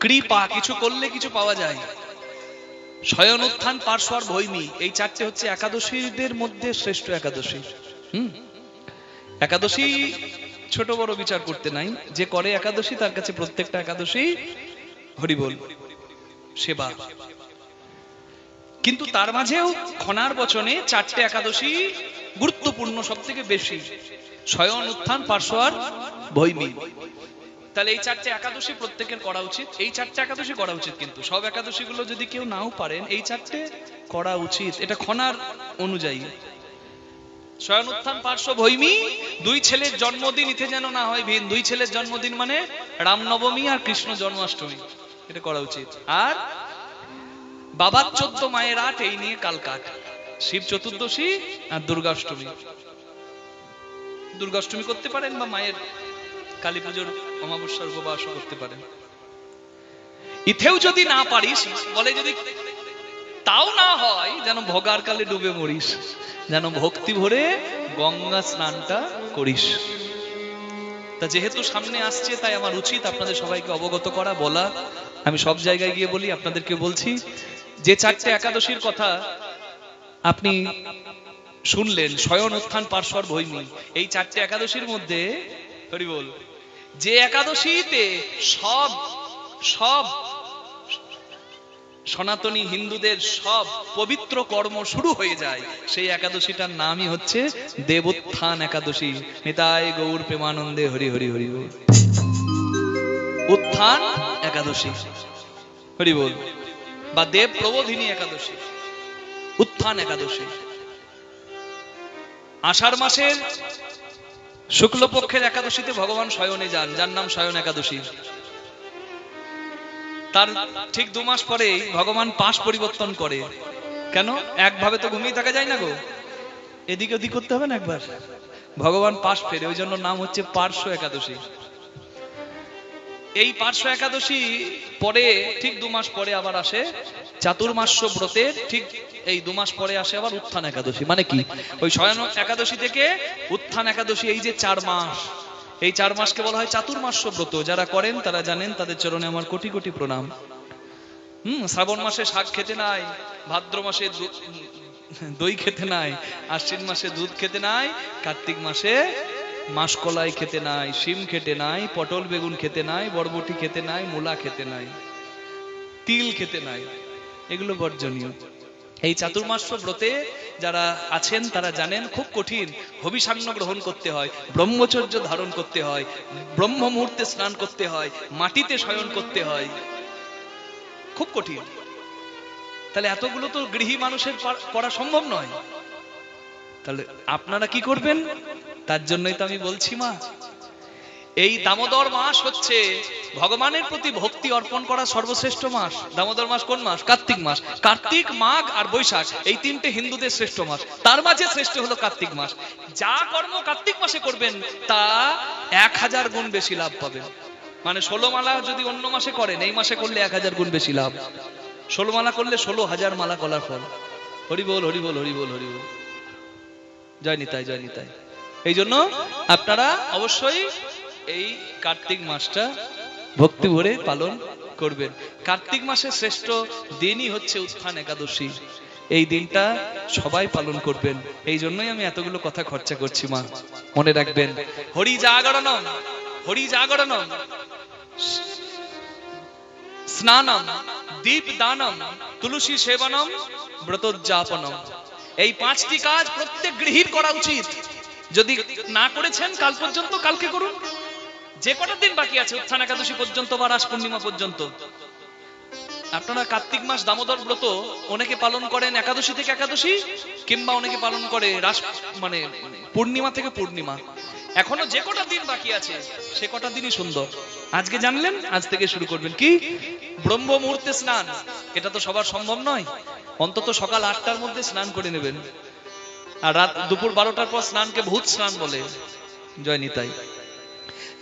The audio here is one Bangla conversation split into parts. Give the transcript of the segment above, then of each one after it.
কৃপা, কিছু করলে কিছু পাওয়া যায়। শয়ন উত্থান, পার্শ্বর ভৈমী, এই চারটে হচ্ছে একাদশীদের মধ্যে শ্রেষ্ঠ একাদশী। হুম? একাদশী ছোট বড় বিচার করতে নাই। যে করে একাদশী, তার কাছে প্রত্যেকটা একাদশী হরিবল, সেবা। কিন্তু তার মাঝেও খনার বচনে চারটে একাদশী গুরুত্বপূর্ণ সব থেকে বেশি। স্বয়ন উত্থান পার্শ্ব আর ভৈমী। তাহলে এই চারটে একাদশী প্রত্যেকের করা উচিত। এই চারটে একাদশী করা উচিত কিন্তু। সব একাদশী গুলো যদি কেউ নাও পারেন, এই চারটে করা উচিত। এটা খনার অনুযায়ী। স্বয়ন উত্থান পার্শ্ব ভৈমী দুই ছেলের জন্মদিন ইতে যেন না হয় ভিন। দুই ছেলের জন্মদিন মানে রামনবমী আর কৃষ্ণ জন্মাষ্টমী। এটা করা উচিত। আর বাবার চোদ্দ মায়ের আট, এই নিয়ে কাল কাট। শিব চতুর্দশী আর দুর্গাষ্টমী। দুর্গাষ্টমী করতে পারেন বা মায়ের কালী পুজোর অমাবস্যার উপবাসও করতে পারেন। ইথেও যদি না পারিস, বলে যদি তাও না হয়, যেন ভগার কালে ডুবে মরিস, যেন ভক্তি ভরে গঙ্গা স্নানটা করিস। তা যেহেতু সামনে আসছে, তাই আমার উচিত আপনাদের সবাইকে অবগত করা, বলা। আমি সব জায়গায় গিয়ে বলি, আপনাদেরকে বলছি, যে চারটে একাদশীর কথা আপনি শুনলেন শয়ন উত্থান পার্শ্বর ভৈমী, এই চারটে একাদশীর মধ্যে হরি বল। যে একাদশীতে সব সব সনাতনী হিন্দুদের সব পবিত্র কর্ম শুরু হয়ে যায়, সেই একাদশীটার নামই হচ্ছে দেবোত্থান একাদশী। নিতাই গৌর প্রেমানন্দে হরি হরি হরি বল। উত্থান একাদশী। হরি বল। বা দেব প্রবোধিনী একাদশী। উত্থান একাদশী। আষাঢ় মাসের শুক্লপক্ষের একাদশীতে ভগবান স্বয়নে যান, যার নাম স্বয়ন একাদশী। তার ঠিক দু মাস পরে ভগবান পাশ পরিবর্তন করে। কেন? একভাবে তো ঘুমিয়ে থাকা যায় না গো। এদিকে ওদিক করতে হবে না একবার? ভগবান পাশ ফেরে, ওই জন্য নাম হচ্ছে পার্শ্ব একাদশী। এই পার্শ্ব একাদশী পরে ঠিক দু মাস পরে আবার আসে। চাতুর্মাস্য ব্রতের ঠিক এই দু মাস পরে আসে আবার উত্থান একাদশী। মানে কি? ওই শয়ন একাদশী থেকে উত্থান একাদশী, এই যে চার মাস, এই চার মাসকে বলা হয় চাতুর্মাস্য ব্রত। যারা করেন তারা জানেন তাদের চরণে আমার কোটি কোটি প্রণাম। হুম, শ্রাবণ মাসে শাক খেতে নাই, ভাদ্র মাসে দই খেতে নাই, আশ্বিন মাসে দুধ খেতে নাই, কার্তিক মাসে মাসকলাই খেতে নাই, শিম খেতে নাই, পটল বেগুন খেতে নাই, বরবটি খেতে নাই, মূলা খেতে নাই, তিল খেতে নাই। এগুলো বর্জনীয়। এই চাতুর্মাস্য ব্রতে যারা আছেন, তারা জানেন খুব কঠিন। হবিষান্ন গ্রহণ করতে হয়, ব্রহ্মচর্য ধারণ করতে হয়, ব্রহ্ম মুহূর্তে স্নান করতে হয়, মাটিতে শয়ন করতে হয়। খুব কঠিন। তাহলে এতগুলো তো গৃহী মানুষের করা সম্ভব নয়। তাহলে আপনারা কি করবেন? তার জন্যই তো আমি বলছি, মা। এই দামোদর মাস হচ্ছে ভগবানের প্রতি ভক্তি অর্পণ করা সর্বশ্রেষ্ঠ মাস। দামোদর মাস কোন মাস? কার্তিক মাস। কার্তিক, মাঘ আর বৈশাখ এই তিনটে হিন্দুদের শ্রেষ্ঠ মাস। তার মাঝে শ্রেষ্ঠ হলো কার্তিক মাস। যা কর্ম কার্তিক মাসে করবেন, তা এক হাজার গুণ বেশি লাভ পাবেন। মানে ষোলো মালা যদি অন্য মাসে করেন, এই মাসে করলে এক হাজার গুণ বেশি লাভ। ষোলো মালা করলে ষোলো হাজার মালা কলার ফল। হরি বল হরি বল হরি বল হরি বল। জয় নিতাই জয় নিতাই। এই জন্য আপনারা অবশ্যই এই কার্তিক মাসটা ভক্তি ভরে পালন করবেন। কার্তিক মাসের শ্রেষ্ঠ দিনই হচ্ছে উত্থান একাদশী। এই দিনটা সবাই পালন করবেন। এই জন্যই আমি এতগুলো কথা খরচা করছি, মা। মনে রাখবেন। হরি জাগরণম হরি জাগরণম, স্নানম, দীপ দানম, তুলসী সেবনম ব্রতোজ্জাপনম এই পাঁচটি কাজ প্রত্যেক গৃহীর করা উচিত। যদি না করেছেন, কাল পর্যন্ত কালকে করুন। যে কটা দিন বাকি আছে, উত্থান একাদশী পর্যন্ত বা রাস পূর্ণিমা পর্যন্ত। আপনারা কার্তিক মাস দামোদর ব্রত অনেকে পালন করেন একাদশী থেকে একাদশী, কিংবা অনেকে পালন করে রাস মানে পূর্ণিমা থেকে পূর্ণিমা। এখনও যে কটা দিন বাকি আছে, সে কটা দিনই সুন্দর। আজকে জানলেন, আজ থেকে শুরু করবেন। কি? ব্রহ্ম মুহূর্তে স্নান। এটা তো সবার সম্ভব নয়। অন্তত সকাল আটটার মধ্যে স্নান করে নেবেন। আর রাত দুপুর বারোটার পর স্নানকে ভূত স্নান বলে। জয় নিতাই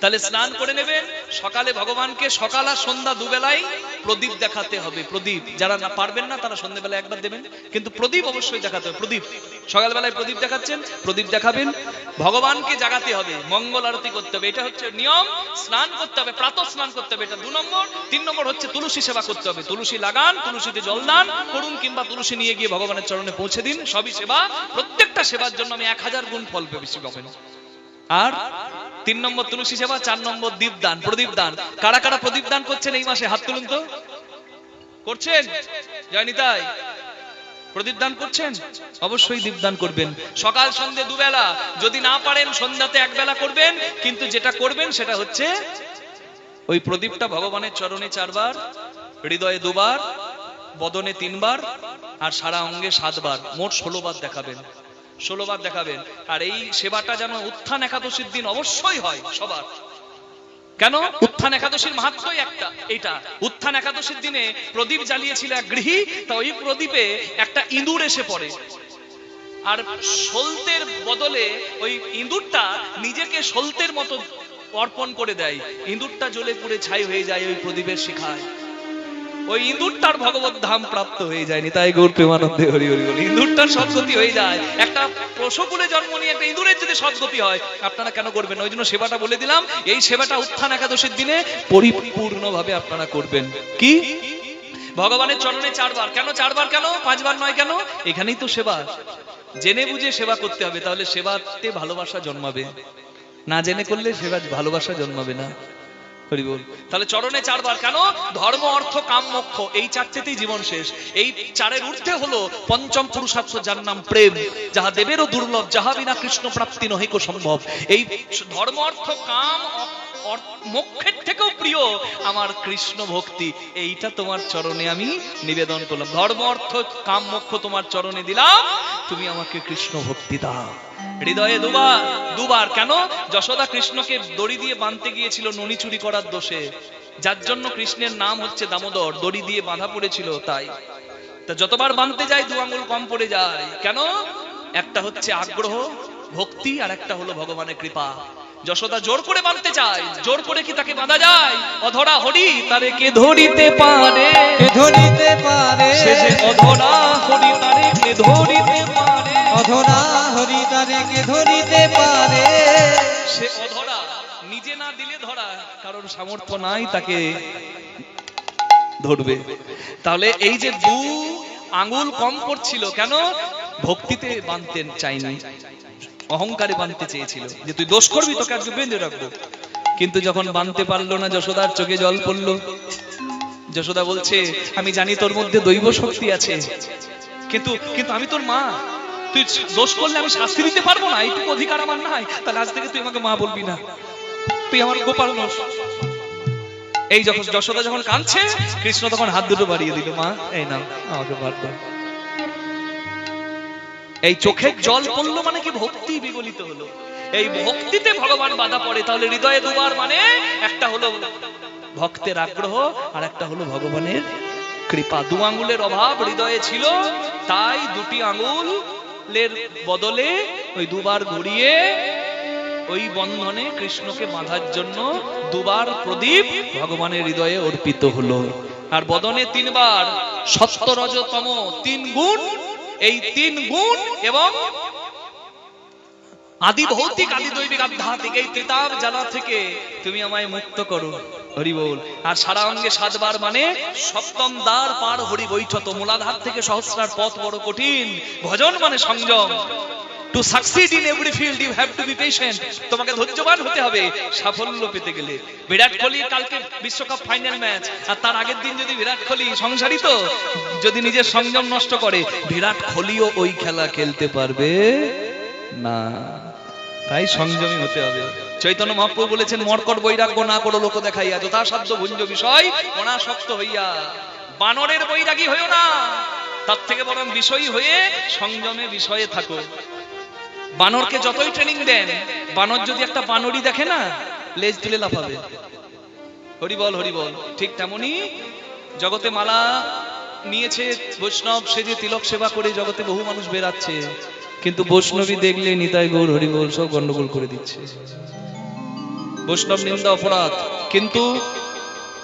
তাহলে স্নান করে নেবেন। সকালে ভগবানকে সকাল আর সন্ধ্যা দুবেলায় প্রদীপ দেখাতে হবে। প্রদীপ, যারা না পারবেন না তারা সন্ধ্যাবেলায় একবার দেবেন। কিন্তু প্রদীপ অবশ্যই দেখাতে হবে। প্রদীপ, সকালবেলায় প্রদীপ দেখাচ্ছেন, প্রদীপ দেখাবেন। ভগবানকে জাগাতে হবে, মঙ্গল আরতি করতে হবে। এটা হচ্ছে নিয়ম। স্নান করতে হবে, প্রাতঃ স্নান করতে হবে, এটা দু নম্বর। তিন নম্বর হচ্ছে তুলসী সেবা করতে হবে। তুলসী লাগান, তুলসীতে জল দান, করুন কিংবা তুলসী নিয়ে গিয়ে ভগবানের চরণে পৌঁছে দিন। সবই সেবা। প্রত্যেকটা সেবার জন্য আমি এক হাজার গুণ ফল পেয়েছি পাবেন আর তিন নম্বর তুলসী সেবা, চার নম্বর দীপ দান প্রদীপ দান। কারা কারা প্রদীপ দান করছেন এই মাসে? হাত তুলুন তো। করছেন? জয় নিতাই প্রদীপ দান করছেন? অবশ্যই দীপদান করবেন। সকাল সন্ধে দুবেলা। যদি না পারেন, সন্ধ্যাতে এক বেলা করবেন, কিন্তু যেটা করবেন সেটা হচ্ছে ওই প্রদীপটা ভগবানের চরণে চারবার, হৃদয়ে দুবার, বদনে তিনবার, আর সারা অঙ্গে সাতবার। মোট ষোলো বার দেখাবেন। ষোলো বার দেখাবেন। আর এই সেবাটা যেন উত্থান একাদশীর দিন অবশ্যই হয় সবার। কেন? উত্থান একাদশীর মাহাত্মই একটা, এইটা। উত্থান একাদশীর দিনে প্রদীপ জ্বালিয়েছিল এক গৃহী, তা ওই প্রদীপে একটা ইঁদুর এসে পড়ে। আর সলতের বদলে ওই ইঁদুরটা নিজেকে সলতের মতো অর্পণ করে দেয়। ইঁদুরটা জ্বলে পুড়ে ছাই হয়ে যায় ওই প্রদীপের শিখায়। ওই ইঁদুরটার ভগবত ধাম প্রাপ্ত হয়ে যায়নি, তাই গৌর প্রেমানন্দে হরি হরি বলি। ইঁদুরটার সদ্গতি হয়ে যায়। একটা পশুকুলে জন্ম নিয়ে একটা ইঁদুরের যদি সদ্গতি হয়, আপনারা কেন করবেন ওই জন্য সেবাটা বলে দিলাম, এই সেবাটা উত্থান একাদশীর দিনে পরিপূর্ণভাবে আপনারা করবেন। কি? ভগবানের চরণে চারবার। কেন চারবার কেন? পাঁচবার নয় কেন? এখানেই তো সেবা। জেনে বুঝে সেবা করতে হবে, তাহলে সেবাতে ভালোবাসা জন্মাবে। না জেনে করলে সেবা ভালোবাসা জন্মাবে না। হরি বল তাহলে চরণে চারবার, কেন? ধর্ম, অর্থ, কাম, মোক্ষ, এই চারটেতেই জীবন শেষ। এই চারের ঊর্ধ্বে হলো পঞ্চম পুরুষার্থ, যার নাম প্রেম। যাহা দেবেরও দুর্লভ, যাহা বিনা কৃষ্ণ প্রাপ্তি নহিক সম্ভব। এই ধর্ম, অর্থ, কাম মোক্ষের থেকেও প্রিয় আমার কৃষ্ণ ভক্তি। এইটা তোমার চরণে আমি নিবেদন করলাম। ধর্ম, অর্থ, কাম, মোক্ষ তোমার চরণে দিলাম। তুমি আমাকে কৃষ্ণ ভক্তি দাও। হৃদয়ে দুবার দুবার। কেন? যশোদা কৃষ্ণকে দড়ি দিয়ে বাঁধতে গিয়েছিল ননি চুরি করার দোষে। যার জন্য কৃষ্ণের নাম হচ্ছে দামোদর দড়ি দিয়ে বাঁধা পড়েছিল তাই। তা যতবার বাঁধতে যায় দু আঙ্গুল কম পড়ে যায়। কেন? একটা হচ্ছে আগ্রহ ভক্তি আর একটা হলো ভগবানের কৃপা। যশোদা জোর করে বাঁধতে চায় জোর করে কি তাকে বাঁধা যায়? অধরা হরি তারে কে ধরিতে পারে? ধরিতে পারে? সে অধরা হরি তারে কে ধরিতে পারে? অধরা কে ধরিতে পারে। সে অধরা, নিজে না দিলে ধরা কারণ সামর্থ্য নাই তাকে ধরবে। তাহলে এই যে দু আঙ্গুল কম কেন? ভক্তিতে চাইনি, অহংকারে বাঁধতে চেয়েছিল। যে তুই দোষ করবি তোকে আজকে বেঁধে রাখব। কিন্তু যখন বাঁধতে পারল না, যশোদার চোখে জল পড়ল। যশোদা বলছে, আমি জানি তোর মধ্যে দৈব শক্তি আছে। কিন্তু কিন্তু আমি তোর মা তুই দোষ করলে আমি শাস্তি দিতে পারব না, এইটুকু অধিকার আমার নাই। তাহলে আজ থেকে তুই আমাকে মা বলবি না। তুই আমার গোপাল নস। এই যখন যশোদা যখন কাঁদছে, কৃষ্ণ তখন হাত দুটো বাড়িয়ে দিল, মা, এই আমাকে দাও এই চোখের জল পড়ল মানে কি ভক্তি বিগলিত হলো। এই ভক্তিতে ভগবান বাধা পড়ে, তাহলে হৃদয়ে দুবার মানে একটা হলো ভক্তের আগ্রহ আর একটা হলো ভগবানের কৃপা। দু আঙ্গুলের অভাব হৃদয়ে ছিল, তাই দুটি আঙ্গুলের বদলে ওই দুবার ঘুরিয়ে ওই বন্ধনে কৃষ্ণকে বাঁধার জন্য দুবার প্রদীপ ভগবানের হৃদয়ে অর্পিত হলো। আর বদনে তিনবার সত্য রজতম তিন গুণ, এই তিন গুণ এবং আদি ভৌতিক আদি দৈবিক আধ্যাত্মিক, এই ত্রিতাব জ্বালা থেকে তুমি আমায় মুক্ত করো। হরি আর সারা অঙ্গে সাতবার মানে সপ্তম দ্বার পার হরি বৈঠত। মূলাধার থেকে সহস্রার পথ বড় কঠিন। ভজন মানে সংযম। To succeed in every field you have to be patient তোমাকে ধৈর্যবান হতে হবে সাফল্য পেতে গেলে। বিরাট কোহলি কালকে বিশ্বকাপ ফাইনাল ম্যাচ আর তার আগের দিন যদি বিরাট কোহলি সংসারী তো যদি নিজের সংযম নষ্ট করে, বিরাট কোহলিও ওই খেলা খেলতে পারবে না। তাই সংযমী হতে হবে। চৈতন্য মহাপ্রভু বলেছেন, মর্কট বৈরাগ্য না করো লোক দেখাইয়া, যথাসাধ্য ভুঞ্জ বিষয়, অনাসক্ত হইয়া। বানরের বৈরাগী হইও না, তার থেকে বরং বিষয়ী হয়ে সংযমে বিষয়ে থাকো। বানরকে যতই ট্রেনিং দেন, বানর যদি একটা বানরই দেখে না, লেজ তুলে লাফাবে। হরি বল হরি বল ঠিক তেমনি জগতে মালা নিয়েছে বৈষ্ণব সেজে তিলক সেবা করে জগতে বহু মানুষ বেরাচ্ছে কিন্তু বৈষ্ণবী দেখলে নিতাই গৌর হরি বল সব গন্ডগোল করে দিচ্ছে। বৈষ্ণব নিন্দা অপরাধ। কিন্তু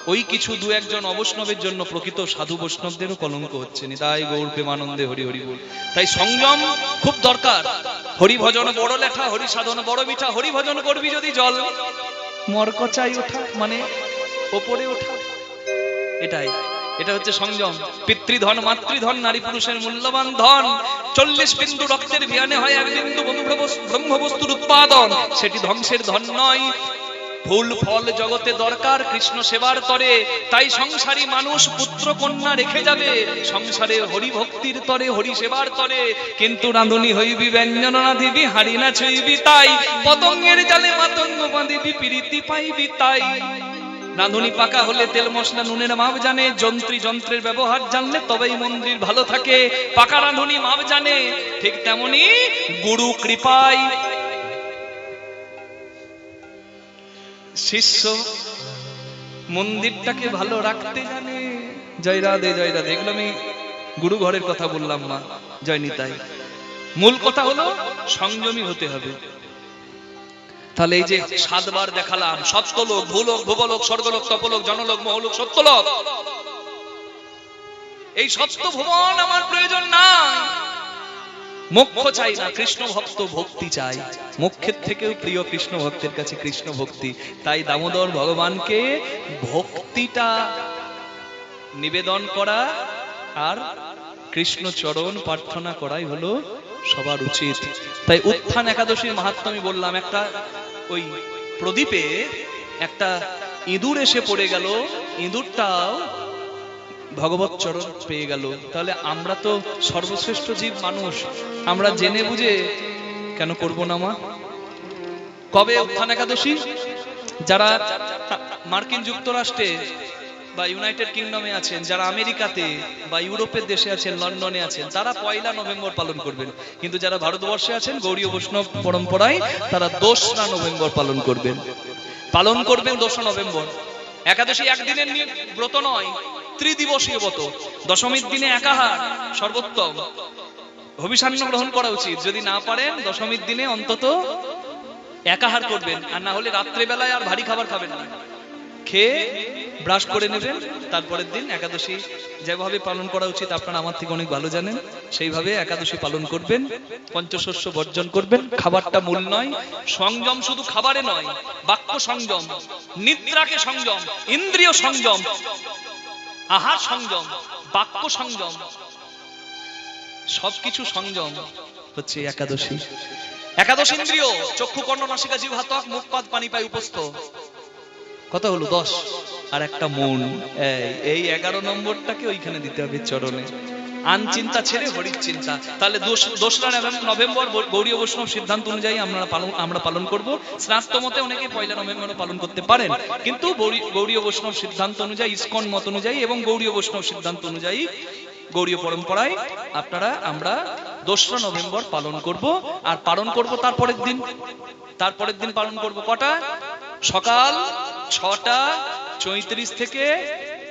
ওই কিছু দু একজন অবৈষ্ণবের জন্য প্রকৃত সাধু বৈষ্ণবদেরও কলঙ্ক হচ্ছে। নিতাই গৌর, প্রেমানন্দে হরি হরি বল তাই সংযম খুব দরকার। হরি ভজন বড় লেখা হরি সাধন বড় মিঠা হরি ভজন করবি যদি জল। মরকচাই ওঠা মানে ওপরে ওঠা। এটাই। এটা হচ্ছে সংযম। পিতৃধন, মাতৃধন, নারী পুরুষের মূল্যবান ধন। চল্লিশ বিন্দু রক্তের বিয়ানে হয়, এক বিন্দু ব্রহ্মবস- ব্রহ্মবস্তুর উৎপাদন। সেটি ধ্বংসের ধন নয়। ফুল, ফল জগতে দরকার, কৃষ্ণ সেবার তরে। তাই সংসারী মানুষ পুত্র কন্যা রেখে যাবে। সংসারে হরি ভক্তির তরে হরি সেবার তরে। কিন্তু রাঁধুনি হইবি ব্যঞ্জন, রাঁধিবি হারি না ছুইবি তাই। পতঙ্গের জালে মাতঙ্গ বাঁধিবি, প্রীতি পাইবি তাই। রাঁধুনি পাকা হলে তেল মশলা নুনের মাপ জানে, যন্ত্রী যন্ত্রের ব্যবহার জানলে তবেই মন্দির ভালো থাকে। পাকা রাঁধুনি মাপ জানে, ঠিক তেমনি গুরু কৃপায়। শিষ্য মন্দিরটাকে ভালো রাখতে জানে। জয় রাধে জয় রাধে, এগুলো আমি গুরু ঘরের কথা বললাম মা, জয় নিতাই। মূল কথা হলো, সংযমী হতে হবে। তাহলে এই যে সাতবার দেখালাম, সপ্তলোক, ভূলোক ভূগোলোক স্বর্গলোক, তপলোক, জনলোক, মহলোক সত্যলোক এই সত্য ভুবন আমার প্রয়োজন নাই। মোক্ষ চাই না কৃষ্ণ ভক্ত ভক্তি চাই। মোক্ষের থেকেও প্রিয় কৃষ্ণ ভক্তের কাছে কৃষ্ণ ভক্তি। তাই দামোদর ভগবানকে ভক্তিটা নিবেদন করা আর কৃষ্ণ চরণ প্রার্থনা করাই হলো সবার উচিত। তাই উত্থান একাদশীর মাহাত্ম আমি বললাম, একটা ওই প্রদীপে একটা ইঁদুর এসে পড়ে গেল, ইঁদুরটাও ভগবত চরণ পেয়ে গেল। তাহলে আমরা তো সর্বশ্রেষ্ঠ জীব মানুষ, আমরা জেনে বুঝে কেন করব না মা? কবে উত্থান একাদশী? যারা মার্কিন যুক্তরাষ্ট্রে বা ইউনাইটেড কিংডমে আছেন, যারা আমেরিকাতে বা ইউরোপের দেশে আছেন, লন্ডনে আছেন, তারা পয়লা নভেম্বর পালন করবেন। কিন্তু যারা ভারতবর্ষে আছেন গৌরীয় বৈষ্ণব পরম্পরায় তারা দোসরা নভেম্বর পালন করবেন। পালন করবেন দোসরা নভেম্বর। একাদশী একদিনের ব্রত নয়, ত্রিদিবসীয় ব্রত। দশমীর দিনে একাহার, সর্বোত্তম। অভিসান্ন গ্রহণ করা উচিত। যদি না পারেন, দশমীর দিনে অন্তত একাহার করবেন। আর না হলে রাত্রে বেলায় আর ভারী খাবার খাবেন না। খেয়ে ব্রাশ করে নেবেন, তারপরের দিন একাদশী যেভাবে পালন করা উচিত আপনারা আমার থেকে অনেক ভালো জানেন, সেইভাবে একাদশী পালন করবেন, পঞ্চশস্য বর্জন করবেন, খাবারটা মূল নয়, সংযম শুধু খাবারে নয়, বাক্য সংযম, নিদ্রাকে সংযম, ইন্দ্রিয় সংযম, আহার সংযম, বাক্য সংযম, সবকিছু সংযম হচ্ছে একাদশী। একাদশ ইন্দ্রিয়, চক্ষু, কর্ণ নাসিকা জিভ হাতক মুখ পানি পায়, উপস্থ। কত হলো? দশ। আর একটা মন। এই এগারো নম্বরটাকে ওইখানে দিতে হবে চরণে। আন চিন্তা ছেড়ে হরির চিন্তা তাহলে দোস- দোসরা নভেম- নভেম্বর গৌরীয় বৈষ্ণব সিদ্ধান্ত অনুযায়ী আমরা পালন আমরা পালন করব। শ্রাদ্ধ মতে অনেকে পয়লা নভেম্বরও পালন করতে পারেন। কিন্তু গৌরী- বৈষ্ণব সিদ্ধান্ত অনুযায়ী, ইস্কন মত অনুযায়ী এবং গৌরীয় বৈষ্ণব সিদ্ধান্ত অনুযায়ী গৌরীয় পরম্পরায় আপনারা, আমরা দোসরা নভেম্বর পালন করব। আর পালন করব তারপরের দিন। তারপরের দিন পালন করব কটা? সকাল ছটা চৈত্রিশ থেকে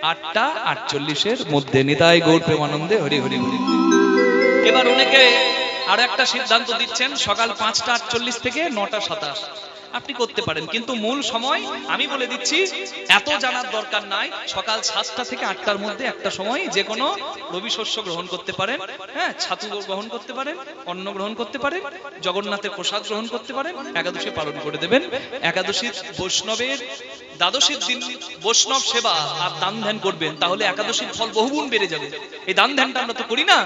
আটটা আটচল্লিশের মধ্যে নিতাই গৌর প্রেমানন্দে, হরি হরি হরি। এবার অনেকে আরও একটা সিদ্ধান্ত দিচ্ছেন, সকাল পাঁচটা আটচল্লিশ থেকে নটা সাতাশ। আপনি করতে পারেন। কিন্তু মূল সময় আমি বলে দিচ্ছি, এত জানার দরকার নাই। সকাল সাতটা থেকে আটটার মধ্যে একটা সময় যে কোনো রবি শস্য গ্রহণ করতে পারেন হ্যাঁ ছাতু গ্রহণ করতে পারেন, অন্ন গ্রহণ করতে পারেন, জগন্নাথের প্রসাদ গ্রহণ করতে পারেন, একাদশী পালন করে দেবেন। একাদশীর বৈষ্ণবের দ্বাদশীর দিন বৈষ্ণব সেবা আর দান ধ্যান করবেন, তাহলে একাদশীর ফল বহুগুণ বেড়ে যাবে। এই দান ধ্যানটা আমরা তো করি না।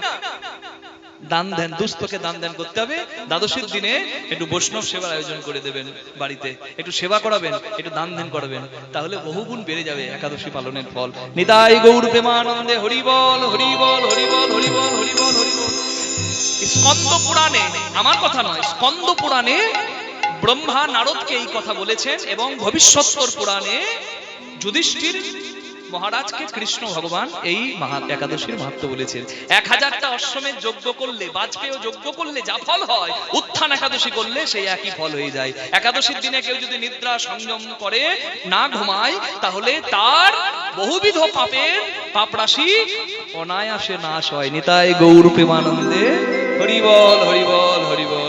দান ধ্যান দুস্থকে দান ধ্যান করতে হবে। দ্বাদশীর দিনে একটু বৈষ্ণব সেবার আয়োজন করে দেবেন বাড়িতে। একটু সেবা করাবেন, একটু দান ধ্যান করাবেন, তাহলে বহুগুণ বেড়ে যাবে একাদশী পালনের ফল। নিতাই গৌর প্রেমানন্দে হরিবল হরিবল হরিবল হরিবল হরিবল হরিবল। স্কন্দ পুরাণে, আমার কথা নয়, স্কন্দ পুরাণে ব্রহ্মা নারদকে এই কথা বলেছেন এবং ভবিষ্যৎতর পুরাণে যুধিষ্ঠির মহারাজকে কৃষ্ণ ভগবান এই মহা একাদশীর মাহাত্ম বলেছেন। এক হাজারটা অশ্বমের যজ্ঞ করলে বাজপেয় যজ্ঞ করলে যা ফল হয়, উত্থান একাদশী করলে সেই একই ফল হয়ে যায়। একাদশীর দিনে কেউ যদি নিদ্রা সংযম করে, না ঘুমায়, তাহলে তার বহুবিধ পাপের পাপ রাশি অনায়াসে নাশ হয়। নিতাই গৌর প্রেমানন্দে হরিবল হরিবল হরিবল।